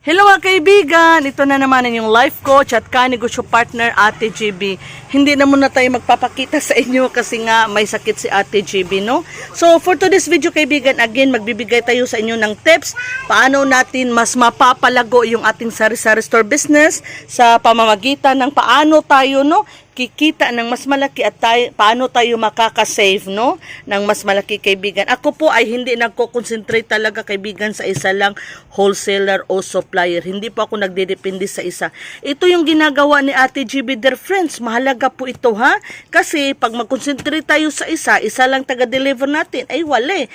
Hello mga kaibigan! Ito na naman ang yung life coach at kanegosyo partner Ate GB. Hindi na muna tayo magpapakita sa inyo kasi nga may sakit si Ate GB, no? So for today's video kaibigan, again magbibigay tayo sa inyo ng tips paano natin mas mapapalago yung ating sari-sari store business sa pamamagitan ng paano tayo, no? Kikita ng mas malaki at tayo, paano tayo makakasave no ng mas malaki kaibigan. Ako po ay hindi nagko-concentrate talaga kaibigan sa isa lang wholesaler o supplier. Hindi po ako nagdedepende sa isa. Ito yung ginagawa ni Ate GB dear friends. Mahalaga po ito ha. Kasi pag mag-concentrate tayo sa isa, isa lang taga-deliver natin, ay wala eh.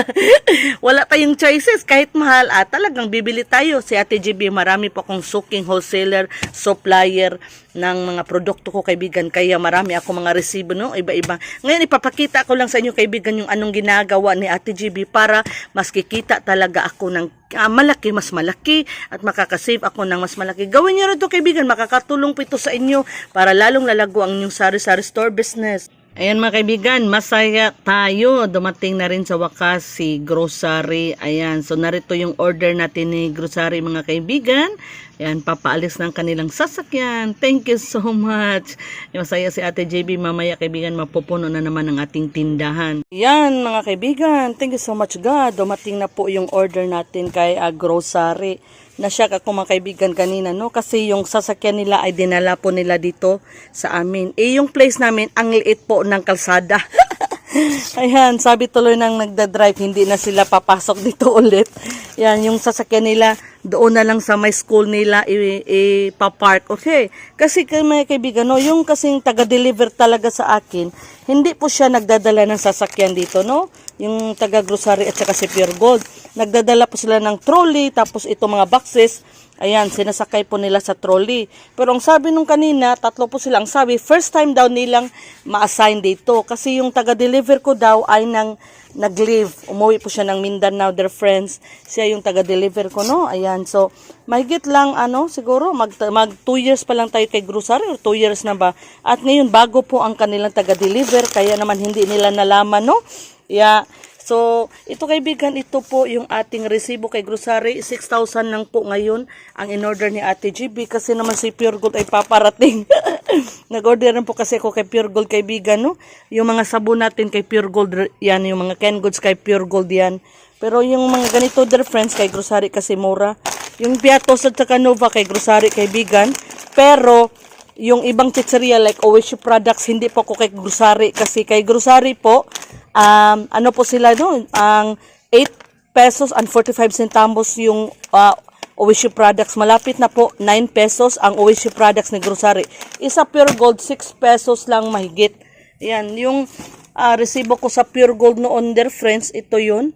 wala tayong choices. Kahit mahal, ah, talagang bibili tayo. Si Ate GB, marami po akong suking wholesaler, supplier ng mga produkto ko kaibigan kaya marami ako mga resibo no? Iba-iba. Ngayon ipapakita ko lang sa inyo kaibigan yung anong ginagawa ni Ate GB para mas kikita talaga ako ng ah, malaki mas malaki at makakasave ako ng mas malaki. Gawin niyo rin to kaibigan. Makakatulong po ito sa inyo para lalong lalago ang inyong sari-sari store business Ayan mga kaibigan, masaya tayo. Dumating na rin sa wakas si grocery. Ayan, so narito yung order natin ni grocery mga kaibigan. Ayan, papaalis ng kanilang sasakyan. Thank you so much. Masaya si Ate JB. Mamaya kaibigan, mapupuno na naman ang ating tindahan. Ayan mga kaibigan, thank you so much God. Dumating na po yung order natin kay uh, grocery. Nasyak ako mga kaibigan kanina, no? Kasi yung sasakyan nila ay dinala po nila dito sa amin. Eh, yung place namin, ang liit po ng kalsada. Ayan, sabi tuloy nang nagda-drive, hindi na sila papasok dito ulit. Yan, yung sasakyan nila, doon na lang sa may school nila ipapark. Okay, kasi mga kaibigan, no, yung kasing taga-deliver talaga sa akin, hindi po siya nagdadala ng sasakyan dito, no? Yung taga-grocery at saka si Pure Gold. Nagdadala po sila ng trolley, tapos ito mga boxes, Ayan, sinasakay po nila sa trolley. Pero ang sabi nung kanina, tatlo po silang sabi, first time daw nilang ma-assign dito. Kasi yung taga-deliver ko daw ay nang nag-leave. Umuwi po siya ng Mindanao, their friends. Siya yung taga-deliver ko, no? Ayan, so, mahigit lang, ano, siguro, mag, mag two years pa lang tayo kay grocery, or two years na ba? At ngayon, bago po ang kanilang taga-deliver, kaya naman hindi nila nalaman, no? Yeah. So, ito kaibigan, ito po yung ating resibo kay grocery. 6,000 lang po ngayon ang in-order ni Ate GB kasi naman si Pure Gold ay paparating. Nag-order rin po kasi ako kay Pure Gold kaibigan, no? Yung mga sabon natin kay Pure Gold, yan. Yung mga Ken Goods kay Pure Gold yan. Pero yung mga ganito, dear friends, kay grocery kasi mura. Yung Piatos at saka Nova kay grocery kaibigan. Pero, yung ibang chicheria like OSU products, hindi po ako kay grocery kasi kay grocery po, um, ano po sila doon, ang 8 pesos and 45 centavos yung uh, OSU products. Malapit na po 9 pesos ang OSU products ni grocery. Isa pure gold 6 pesos lang mahigit. Yan, yung uh, resibo ko sa pure gold noon their friends, ito yun.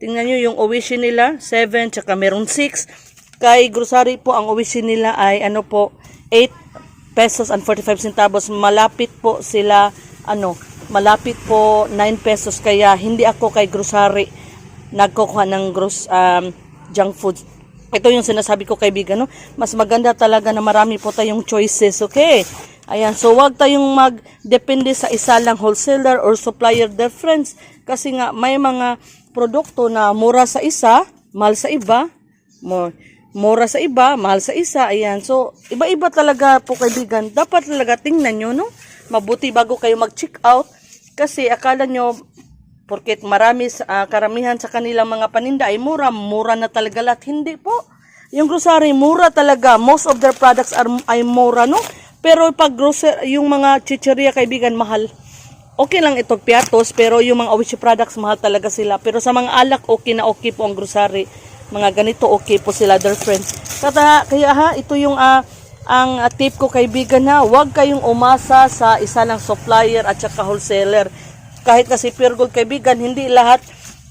Tingnan nyo yung OSU nila, 7, tsaka meron 6. Kay grocery po, ang OSU nila ay ano po, 8 pesos and 45 centavos. Malapit po sila, ano, malapit po 9 pesos. Kaya hindi ako kay grocery nagkukuha ng gross um, junk food. Ito yung sinasabi ko kaibigan, no? Mas maganda talaga na marami po tayong choices, okay? Ayan, so wag tayong magdepende sa isa lang wholesaler or supplier difference kasi nga may mga produkto na mura sa isa, mahal sa iba, more mura sa iba, mahal sa isa. Ayan. So, iba-iba talaga po kaibigan. Dapat talaga tingnan nyo, no? Mabuti bago kayo mag-check out. Kasi akala nyo, porket marami, ah, karamihan sa kanilang mga paninda ay mura, mura na talaga lahat. Hindi po. Yung grocery, mura talaga. Most of their products are, ay mura, no? Pero pag grocery, yung mga chicheria kaibigan, mahal. Okay lang ito piatos, pero yung mga Owishi products, mahal talaga sila. Pero sa mga alak, okay na okay po ang grocery. Mga ganito, okay po sila, their friends. Kaya, kaya ha, ito yung ah, ang ah, tip ko kaibigan ha, huwag kayong umasa sa isa lang supplier at saka wholesaler. Kahit na si Pure Gold kaibigan, hindi lahat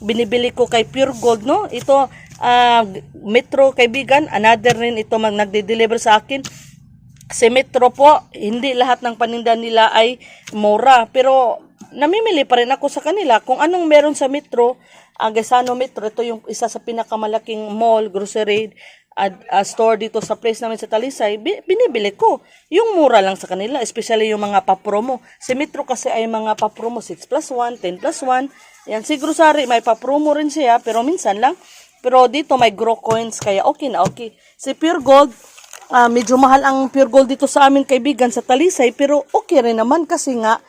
binibili ko kay Pure Gold, no? Ito, ah, Metro kaibigan, another rin ito mag nagde-deliver sa akin. Si Metro po, hindi lahat ng paninda nila ay mura. Pero namimili pa rin ako sa kanila. Kung anong meron sa Metro, ang Gesano Metro, ito yung isa sa pinakamalaking mall, grocery, at uh, store dito sa place namin sa Talisay, bi- binibili ko. Yung mura lang sa kanila, especially yung mga papromo. Si Metro kasi ay mga papromo 6 plus 1, 10 plus 1. Yan, si Grocery may papromo rin siya, pero minsan lang. Pero dito may grow coins kaya okay na okay. Si Pure Gold, ah, medyo mahal ang Pure Gold dito sa amin kaibigan sa Talisay pero okay rin naman kasi nga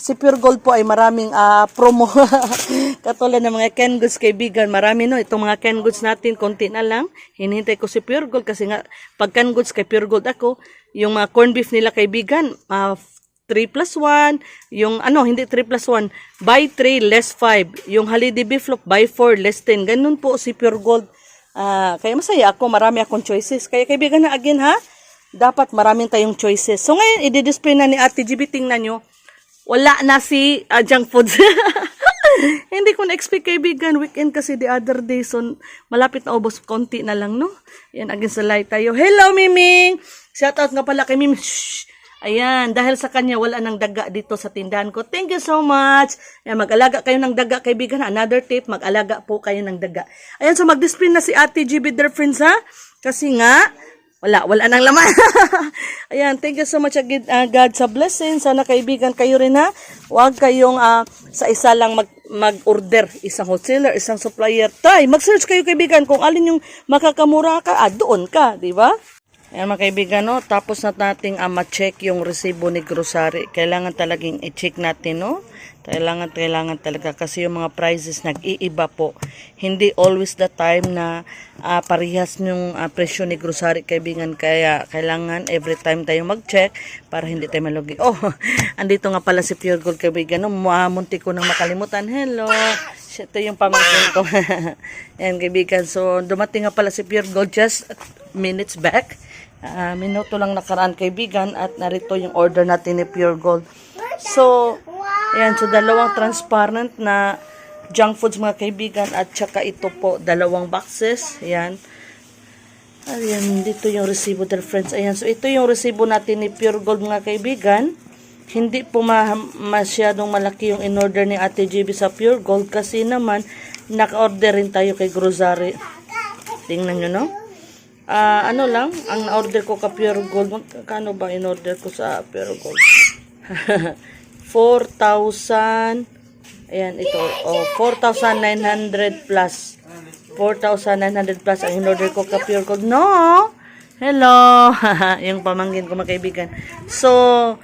si Pure Gold po ay maraming ah, promo. Katulad ng mga Ken Goods kaibigan, marami no. Itong mga Ken Goods natin, konti na lang. Hinihintay ko si Pure Gold kasi nga pag Ken Goods kay Pure Gold ako, yung mga corn beef nila kaibigan, ah, 3 plus 1, yung ano, hindi 3 plus 1, buy 3, less 5. Yung holiday beef loaf, buy 4, less 10. Ganun po si Pure Gold. Ah, kaya masaya ako, marami akong choices. Kaya kaibigan na again ha, dapat maraming tayong choices. So ngayon, i-display na ni Ate GB, tingnan nyo, wala na si ah, junk foods. Hindi ko na-expect kaibigan, weekend kasi the other day, so malapit na ubos, konti na lang, no? Yan, again sa light tayo. Hello, Miming! Shoutout nga pala kay Miming. Shh! Ayan, dahil sa kanya, wala nang daga dito sa tindahan ko. Thank you so much. Ayan, mag-alaga kayo ng daga, kaibigan. Another tip, mag-alaga po kayo ng daga. Ayan, so mag-display na si Ate GB, dear friends, ha? Kasi nga, wala, wala nang laman. Ayan, thank you so much again, uh, God, sa blessing. Sana kaibigan kayo rin, ha? Huwag kayong ah, sa isa lang mag, mag-order. Isang wholesaler, isang supplier. Tay, mag-search kayo, kaibigan, kung alin yung makakamura ka, ah, doon ka, di ba? Ayan mga kaibigan, no? tapos na nating uh, ma-check yung resibo ni grocery. Kailangan talagang i-check natin, no? Kailangan, kailangan talaga kasi yung mga prices nag-iiba po. Hindi always the time na ah, parehas yung ah, presyo ni grocery, kaibigan. Kaya kailangan every time tayo mag-check para hindi tayo malugi. Oh, andito nga pala si Pure Gold, kaibigan. No? Mua- Munti ko nang makalimutan. Hello! Ito yung pamangkin ko. Ayan, kaibigan. So, dumating nga pala si Pure Gold just minutes back. Ah, minuto lang nakaraan kaibigan at narito yung order natin ni Pure Gold. So, ayan, so dalawang transparent na junk foods mga kaibigan at saka ito po, dalawang boxes. Ayan. Ayan, dito yung resibo dear friends. Ayan, so ito yung resibo natin ni Pure Gold mga kaibigan. Hindi po ma masyadong malaki yung in-order ni Ate GB sa Pure Gold kasi naman naka-order rin tayo kay Grocery. Tingnan nyo, no? Ah, ano lang, ang na-order ko ka Pure Gold, magkano ba in-order ko sa Pure Gold? 4,000 Ayan, ito. Oh, 4,900 plus. 4,900 plus ang in-order ko ka Pure Gold. No! Hello! yung pamangkin ko mga kaibigan. So,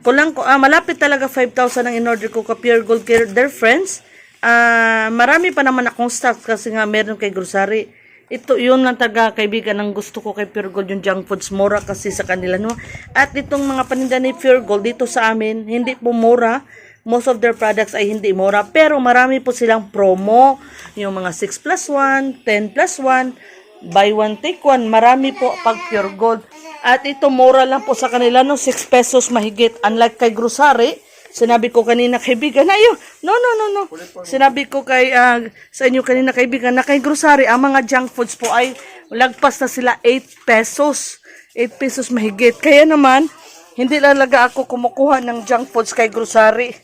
kulang ko, ah, malapit talaga 5,000 ang in-order ko ka Pure Gold kay their friends. Ah, marami pa naman akong stock kasi nga meron kay grocery. Ito, yun lang taga kaibigan ang gusto ko kay Pure Gold, yung junk foods, mura kasi sa kanila, no? At itong mga paninda ni Pure Gold dito sa amin, hindi po mura. Most of their products ay hindi mura, pero marami po silang promo. Yung mga 6 plus 1, 10 plus 1, buy one take one, marami po pag Pure Gold. At ito, mura lang po sa kanila, no? 6 pesos mahigit. Unlike kay grocery, Sinabi ko kanina kaibigan, ayo, no, no, no, no. Sinabi ko kay, ah, sa inyo kanina kaibigan, na kay grocery, ang mga junk foods po ay lagpas na sila 8 pesos. 8 pesos mahigit. Kaya naman, hindi talaga ako kumukuha ng junk foods kay grocery.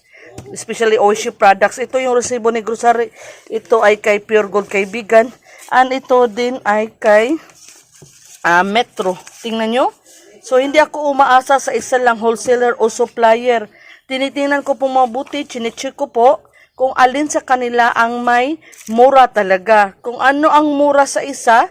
Especially Oishi products. Ito yung resibo ni grocery. Ito ay kay Pure Gold kaibigan. And ito din ay kay ah, Metro. Tingnan nyo. So, hindi ako umaasa sa isa lang wholesaler o supplier. Tinitingnan ko po mabuti, chinecheck ko po kung alin sa kanila ang may mura talaga. Kung ano ang mura sa isa,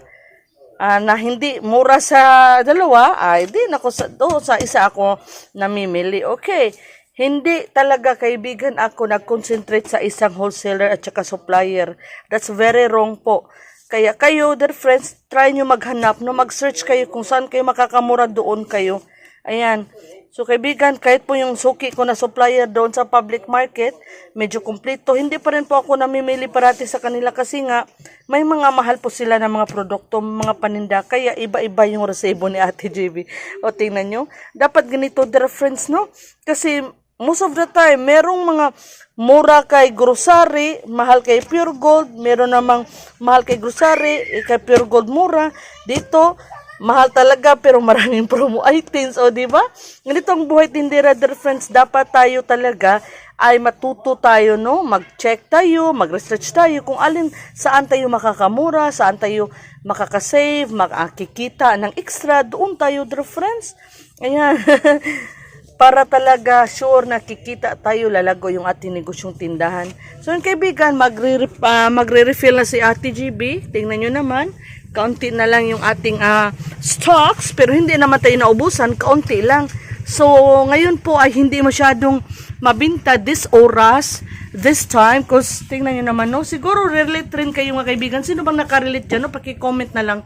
ah, na hindi mura sa dalawa, ay di nako sa, do, sa isa ako namimili. Okay. Hindi talaga kaibigan ako nag-concentrate sa isang wholesaler at saka supplier. That's very wrong po. Kaya kayo, dear friends, try nyo maghanap, no, mag-search kayo kung saan kayo makakamura doon kayo. Ayan. So kaibigan, kahit po yung suki ko na supplier doon sa public market, medyo kumpleto, hindi pa rin po ako namimili parati sa kanila kasi nga may mga mahal po sila ng mga produkto, mga paninda, kaya iba-iba yung resibo ni Ate JB. O tingnan nyo, dapat ganito dear friends, no? Kasi most of the time, merong mga mura kay grocery, mahal kay pure gold, meron namang mahal kay grocery, eh, kay pure gold mura. Dito, mahal talaga pero maraming promo items, o di ba? Ganito ang buhay tindera, dear friends, dapat tayo talaga ay matuto tayo, no? Mag-check tayo, mag-research tayo kung alin, saan tayo makakamura, saan tayo makakasave, makakikita ng extra, doon tayo, dear friends. Ayan. para talaga sure na kikita tayo lalago yung ating negosyong tindahan. So yung kaibigan, magre, ah, magre-refill na si Ate GB. Tingnan nyo naman, kaunti na lang yung ating ah, stocks, pero hindi naman tayo naubusan, kaunti lang. So ngayon po ay hindi masyadong mabinta this oras, this time, cause tingnan nyo naman, no? Siguro relate rin kayo mga kaibigan. Sino bang nakarelate dyan, no? Paki-comment na lang.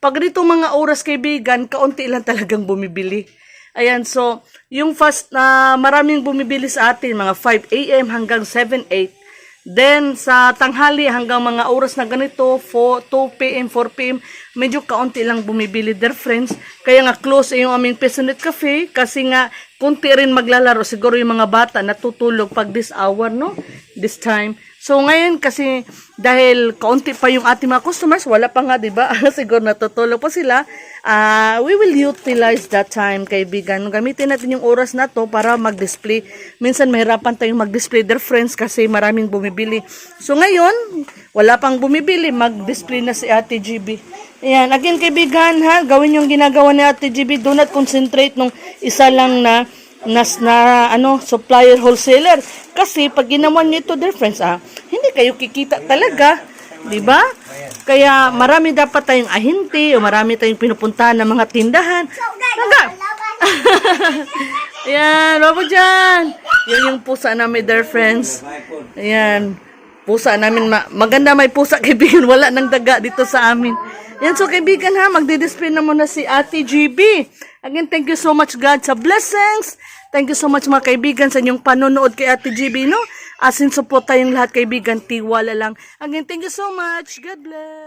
Pag dito mga oras kaibigan, kaunti lang talagang bumibili. Ayan, so, yung fast na maraming bumibili sa atin, mga 5 a.m. hanggang 7, 8. Then, sa tanghali hanggang mga oras na ganito, 4, 2 p.m., 4 p.m., medyo kaunti lang bumibili their friends. Kaya nga close yung aming Pesonet Cafe kasi nga kunti rin maglalaro. Siguro yung mga bata natutulog pag this hour, no? This time. So ngayon kasi dahil kaunti pa yung ating mga customers, wala pa nga, 'di ba? Siguro natutulog pa sila. Ah, we will utilize that time, kaibigan. Gamitin natin yung oras na to para mag-display. Minsan mahirapan tayong mag-display their friends kasi maraming bumibili. So ngayon, wala pang bumibili, mag-display na si Ate GB. Ayan, again kaibigan ha, gawin yung ginagawa ni Ate GB. Do not concentrate nung isa lang na nas na ano supplier wholesaler kasi pag ginawa niyo ito dear friends ah hindi kayo kikita talaga di ba kaya marami dapat tayong ahinti o marami tayong pinupuntahan ng mga tindahan Taga. Ayan, babo dyan. Yan yung pusa namin, dear friends. Ayan, pusa namin. Ma- maganda may pusa, kaibigan. Wala nang daga dito sa amin. Yan, so kaibigan ha, magdi-display na muna si Ate GB. Again, thank you so much God sa blessings. Thank you so much mga kaibigan sa inyong panonood kay Ate GB, no? Asin support tayong lahat kaibigan, tiwala lang. Again, thank you so much. God bless.